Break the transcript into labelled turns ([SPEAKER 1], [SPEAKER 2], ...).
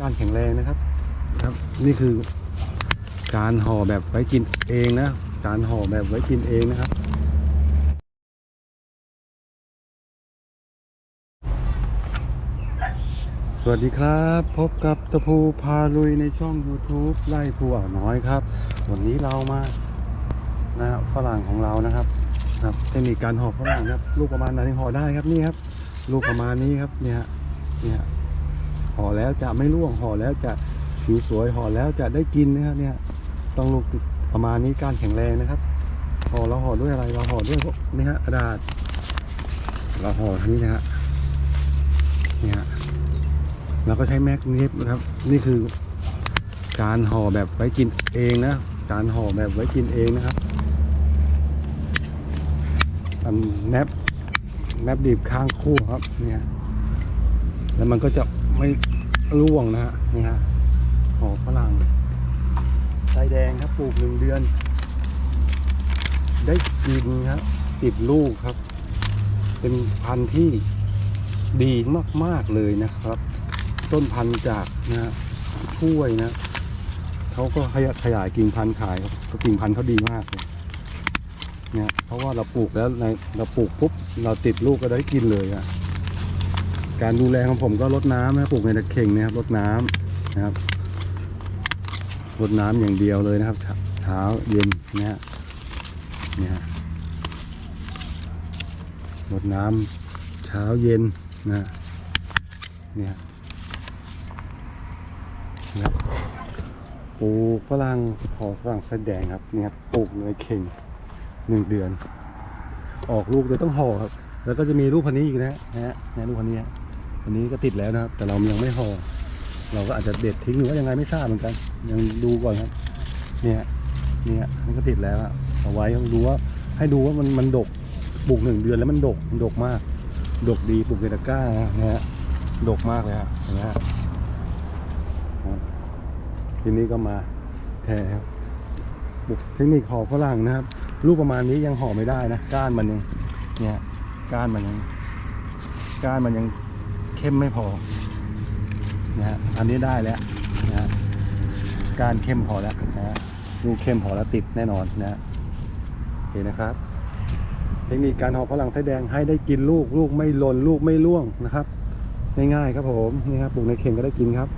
[SPEAKER 1] การแข็งแรงนะครับครับ นี่คือการห่อแบบไว้กินเองนะ การห่อแบบไว้กินเองนะครับ สวัสดีครับ พบกับตะพูพาลุยในช่อง YouTube ไล่ผู้อ่าวน้อยครับ วันนี้เรามานะฝรั่งของเรานะครับครับเทคนิคการห่อฝรั่งครับ ลูกประมาณไหนห่อได้ครับนี่ครับ ลูกประมาณนี้ครับเนี่ยเนี่ย ห่อแล้วจะไม่ร่วงห่อแล้วจะผิวสวยห่อแล้วจะได้กินนะครับเนี่ยต้องลูกติดประมาณนี้การแข็งแรงนะครับห่อเราห่อด้วยอะไรเราห่อด้วยพวกนี่ฮะกระดาษเราห่อทีนี้นะฮะเนี่ยฮะเราก็ใช้แมกเนตนะครับ นี่คือการห่อแบบไว้กินเองนะ การห่อแบบไว้กินเองนะครับอันแนบแนบดีบข้างคู่ครับเนี่ยแล้วมันก็จะ ไม่ร่วงนะฮะนี่ฮะหอฝรั่งไส้แดงครับปลูกหนึ่งเดือน ได้กินครับติดลูกครับ เป็นพันธุ์ที่ดีมาก ๆ เลยนะครับ ต้นพันธุ์จากนะฮะช่วยนะเขาก็ขยายขยายกิ่งพันธุ์ขายครับก็กิ่งพันธุ์เขาดีมากเลยเนี่ยเพราะว่าเราปลูกแล้วในเราปลูกปุ๊บเราติดลูกก็ได้กินเลยอะ การดูแลของผมก็รดน้ำนะปลูกในตะเข่งนะครับรดน้ำนะครับรดน้ำอย่างเดียวเลยนะครับ เช้าเย็นนะฮะเนี่ยฮะรดน้ำเช้าเย็นนะเนี่ยนะปลูกฝรั่งหอฝรั่งแสดงครับเนี่ยครับปลูกในเข่งหนึ่งเดือน ออกลูกโดยต้องห่อครับ แล้วก็จะมีลูกพันนี้อีกนะฮะนะฮะเนี่ยลูกพันนี้ ฮะพันนี้ก็ติดแล้วนะครับ แต่เรายังไม่ห่อเราก็อาจจะเด็ดทิ้งหรือว่ายังไงไม่ทราบเหมือนกัน ยังดูก่อนครับ เนี่ยเนี่ยมันก็ติดแล้วเอาไว้ต้องดูว่าให้ดูว่ามันมันดกปลูกหนึ่งเดือนแล้วมันดกมันดกมาก ดกดีปลูกในตะกร้านะฮะดกมากเลยฮะเห็นไหมฮะทีนี้ก็มาแทครับบุกเทคนิคห่อฝรั่งนะครับลูกประมาณนี้ยังห่อไม่ได้นะก้านมันยังเนี่ยก้านมันยังก้านมันยัง เข้มไม่พอนะฮะอันนี้ได้แล้วนะฮะการเข้มพอแล้วนะฮะดูเข้มพอแล้วติดแน่นอนนะฮะโอเคนะครับ เทคนิคการห่อฝรั่งไส้แดงให้ได้กินลูกลูกไม่หล่นลูกไม่ร่วงนะครับ ง่ายๆครับผมนี่ครับปลูกในเข่งก็ได้กินครับ